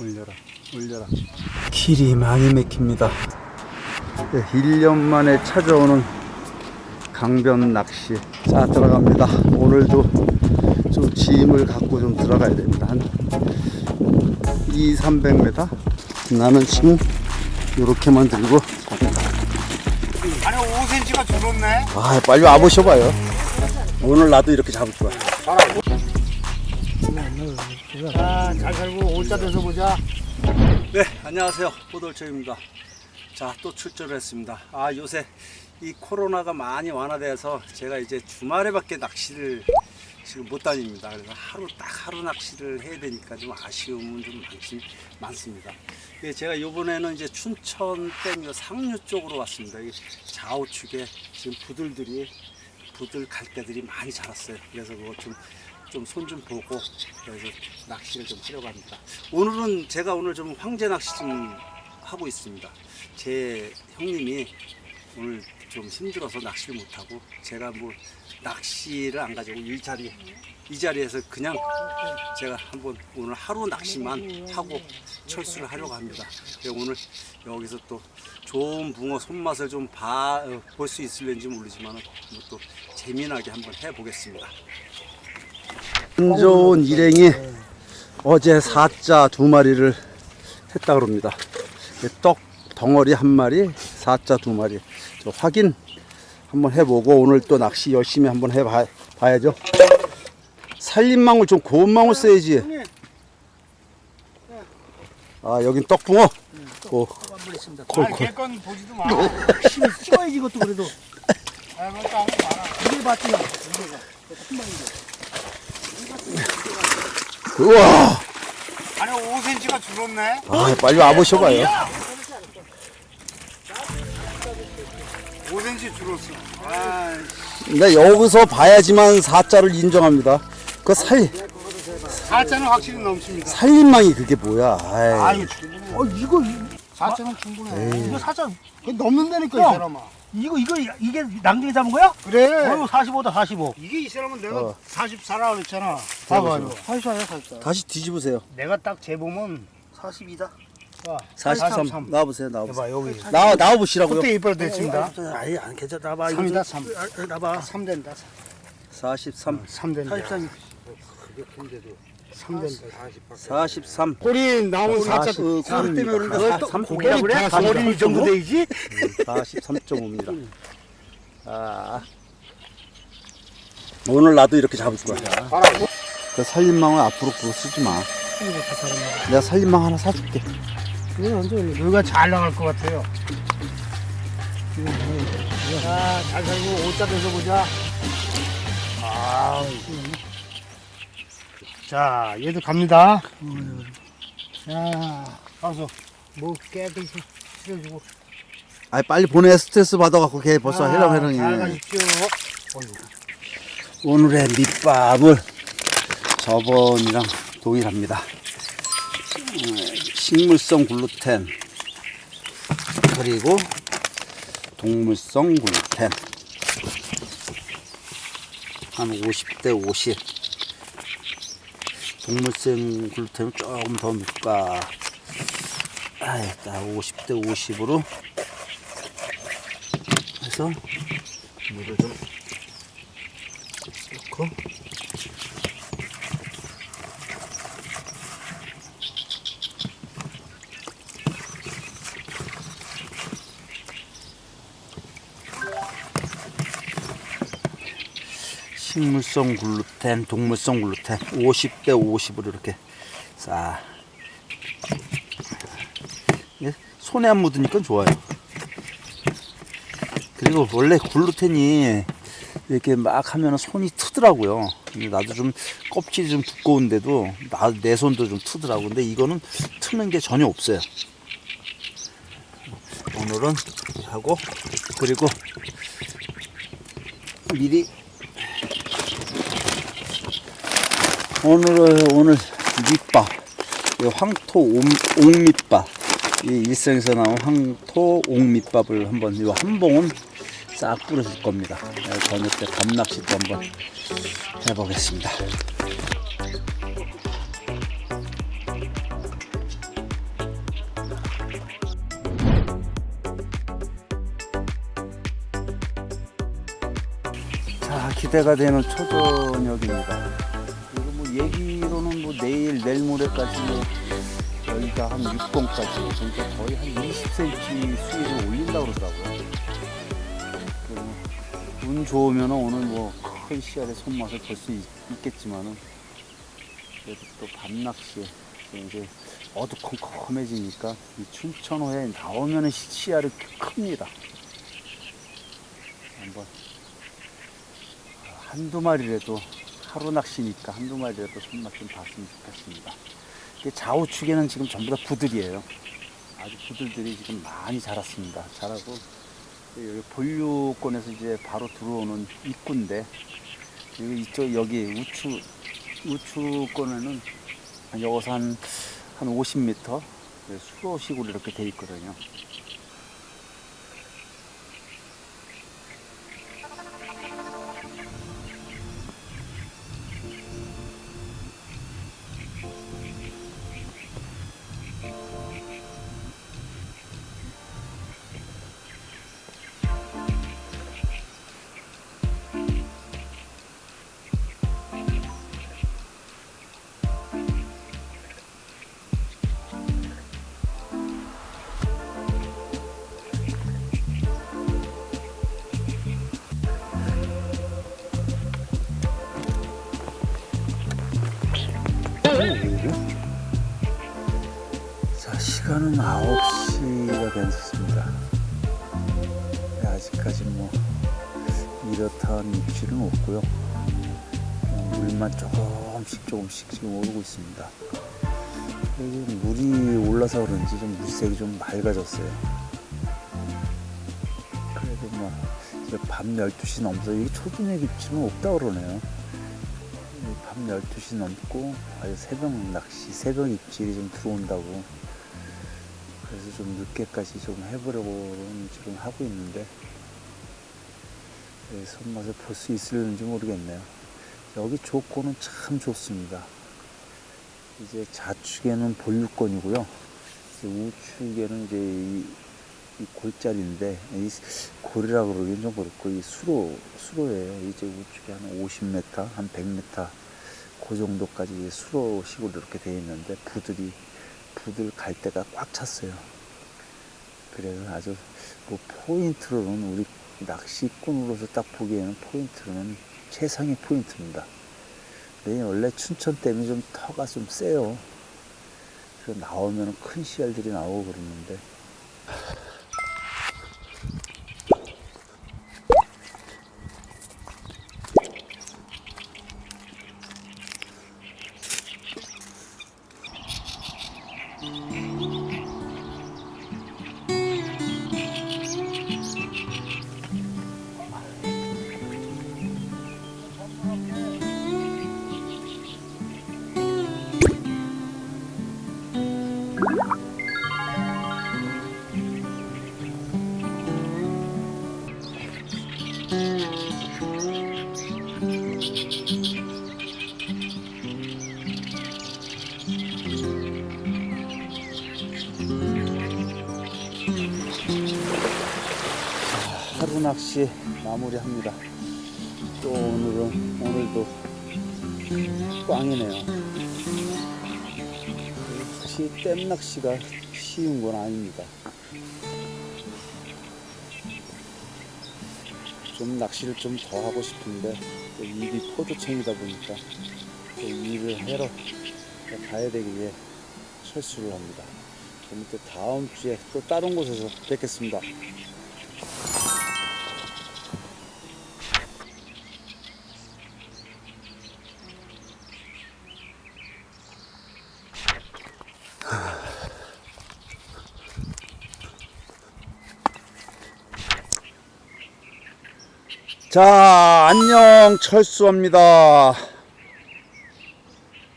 올려라 올려라. 길이 많이 막힙니다. 네, 1년 만에 찾아오는 강변 낚시. 자 들어갑니다. 오늘도 좀 짐을 갖고 좀 들어가야 됩니다. 한 2, 300m 나는 지금 이렇게만 들고 아니 5cm가 줄었네. 아 빨리 와보셔봐요. 오늘 나도 이렇게 잡을 거야 자, 잘 살고 오자 돼서 보자. 네, 안녕하세요. 포돌초입니다. 자, 또 출조를 했습니다. 아, 요새 이 코로나가 많이 완화돼서 제가 이제 주말에밖에 낚시를 지금 못 다닙니다. 그래서 하루 딱 하루 낚시를 해야 되니까 좀 아쉬움은 좀 많지, 많습니다. 예, 제가 이번에는 이제 춘천댐 요 상류 쪽으로 왔습니다. 이 좌우측에 지금 부들들이 부들 갈대들이 많이 자랐어요. 그래서 그거 좀 좀 손 좀 보고 그래서 낚시를 좀 하려고 합니다. 오늘은 제가 오늘 좀 황제 낚시 좀 하고 있습니다. 제 형님이 오늘 좀 힘들어서 낚시를 못 하고 제가 뭐 낚시를 안 가지고 일자리 이 자리에서 그냥 제가 한번 오늘 하루 낚시만 하고 철수를 하려고 합니다. 오늘 여기서 또 좋은 붕어 손맛을 좀 볼 수 있을는지 모르지만 또 재미나게 한번 해보겠습니다. 운 좋은 일행이 어제 사자 두 마리를 했다 그럽니다. 떡 덩어리 한 마리, 사자 두 마리. 저 확인 한번 해보고 오늘 또 낚시 열심히 한번 해봐야죠. 살림망을 좀 고운 망을 써야지. 아 여긴 떡붕어. 오, 아, 콜콜. 걔건 보지도 마. 힘을 찍어야지 이것도 그래도 아, 그것도 하고 말아. 이게 봤지요 우와. 아니 5cm가 줄었네. 아 빨리 와보셔봐요. 5cm 줄었어. 아, 근데 여기서 봐야지만 사자를 인정합니다. 그 살, 사자는 확실히 넘칩니다. 살림망이 그게 뭐야. 아이. 아유. 어 이거 사자는 충분해. 이거 사자 그 넘는다니까 형. 이 사람아. 이거 이거 이게 낭중에 잡은 거야? 그래. 어휴 45다 45 이게 이 사람은 내가 어. 44라 그랬잖아. 봐봐 이거. 44야 44 다시 뒤집으세요. 내가 딱 재보면 42다 봐. 43. 43. 나와보세요, 나와보세요. 해봐 여기. 나와, 나와보시라고요. 그때 이빨 됐습니다. 아니 안 괜찮아 나봐 3이다 3. 나봐 3 된다. 43. 3 된다. 43 3 된다. 43. 꼬리 나온 사자 그, 사자 때문에 그런가? 그걸 사- 또 삼- 고기라 꼬리 그래? 다 꼬리 이 정도 되지? 43.5입니다. 아. 오늘 나도 이렇게 잡을 거야. 그 살림망을 앞으로 그거 쓰지 마. 내가 살림망 하나 사줄게. 여기가 잘 나갈 것 같아요. 자, 잘 살고 오자 돼서 보자. 아, 자, 얘도 갑니다. 자, 가서 뭐 깨끗이 실어주고. 아 빨리 보내 스트레스 받아갖고 걔 벌써 아, 잘 해랑해랑해. 가십시오. 오늘의 밑밥을 저번이랑 동일합니다. 음, 식물성 글루텐 그리고 동물성 글루텐 한 50대 50 동물성 글루텐은 조금 더 넣을까 아, 일단 50대 50으로 해서 물을 좀 넣고 식물성 글루텐, 동물성 글루텐 50대 50으로 이렇게 싹 예, 손에 안 묻으니까 좋아요. 그리고 원래 글루텐이 이렇게 막 하면 손이 트더라고요. 근데 나도 좀 껍질이 좀 두꺼운데도 나, 내 손도 좀 트더라고. 근데 이거는 트는 게 전혀 없어요. 오늘은 하고 그리고 미리 오늘은 오늘 밑밥 이 황토 옥, 옥밑밥 이 일생에서 나온 황토 옥밑밥을 한번 이 한 봉은 싹 뿌려줄 겁니다. 네, 저녁 때 밤낚시도 한번 해보겠습니다. 자 기대가 되는 초저녁입니다. 얘기로는 뭐 내일 내일 모레까지 뭐 여기가 한 6공까지 그러니까 거의 한 20cm 수위를 올린다 그러더라고요. 운 좋으면 오늘 뭐 큰 씨알의 손맛을 볼 수 있겠지만은 그래도 또 밤낚시에 이제 어두컴컴해지니까 이 춘천호에 나오면은 시- 씨알이 큽니다. 한번 한두 마리라도 하루 낚시니까 한두 마리라도 손맛 좀 봤으면 좋겠습니다. 좌우측에는 지금 전부 다 부들이에요. 아주 부들들이 지금 많이 자랐습니다. 자라고 여기 본류권에서 이제 바로 들어오는 입구인데 여기 이쪽 여기 우측 우측권에는 한 여기서 한, 한 50m 수로식으로 이렇게 돼 있거든요. 시간은 9시가 됐습니다. 네, 아직까지 뭐, 이렇다는 입질은 없고요. 그냥 물만 조금씩 조금씩 지금 오르고 있습니다. 물이 올라서 그런지 좀 물색이 좀 맑아졌어요. 그래도 뭐, 이제 밤 12시 넘어서 여기 초저녁 입질은 없다 그러네요. 밤 12시 넘고 아주 새벽 낚시, 새벽 입질이 좀 들어온다고 좀 늦게까지 좀 해보려고는 지금 하고 있는데 네, 손맛을 볼 수 있을는지 모르겠네요. 여기 조건은 참 좋습니다. 이제 좌측에는 본류권이고요. 이제 우측에는 이제 이, 이 골짜리인데 이 골이라 그러긴 좀 그렇고 이 수로 수로예요. 이제 우측에 한 50m, 한 100m 그 정도까지 수로식으로 이렇게 되어 있는데 부들이 부들 갈 데가 꽉 찼어요. 그래서 아주 뭐 포인트로는 우리 낚시꾼으로서 딱 보기에는 포인트로는 최상의 포인트입니다. 근데 원래 춘천댐이 좀 터가 좀 세요. 그래서 나오면 큰 씨알들이 나오고 그러는데 하루 낚시 마무리합니다. 또 오늘은 오늘도 꽝이네요. 혹시 댐 낚시가 쉬운 건 아닙니다. 좀 낚시를 좀 더 하고 싶은데 또 일이 포도청이다 보니까 또 일을 해러 가야 되기에 철수를 합니다. 그럼 또 다음 주에 또 다른 곳에서 뵙겠습니다. 자, 안녕, 철수합니다.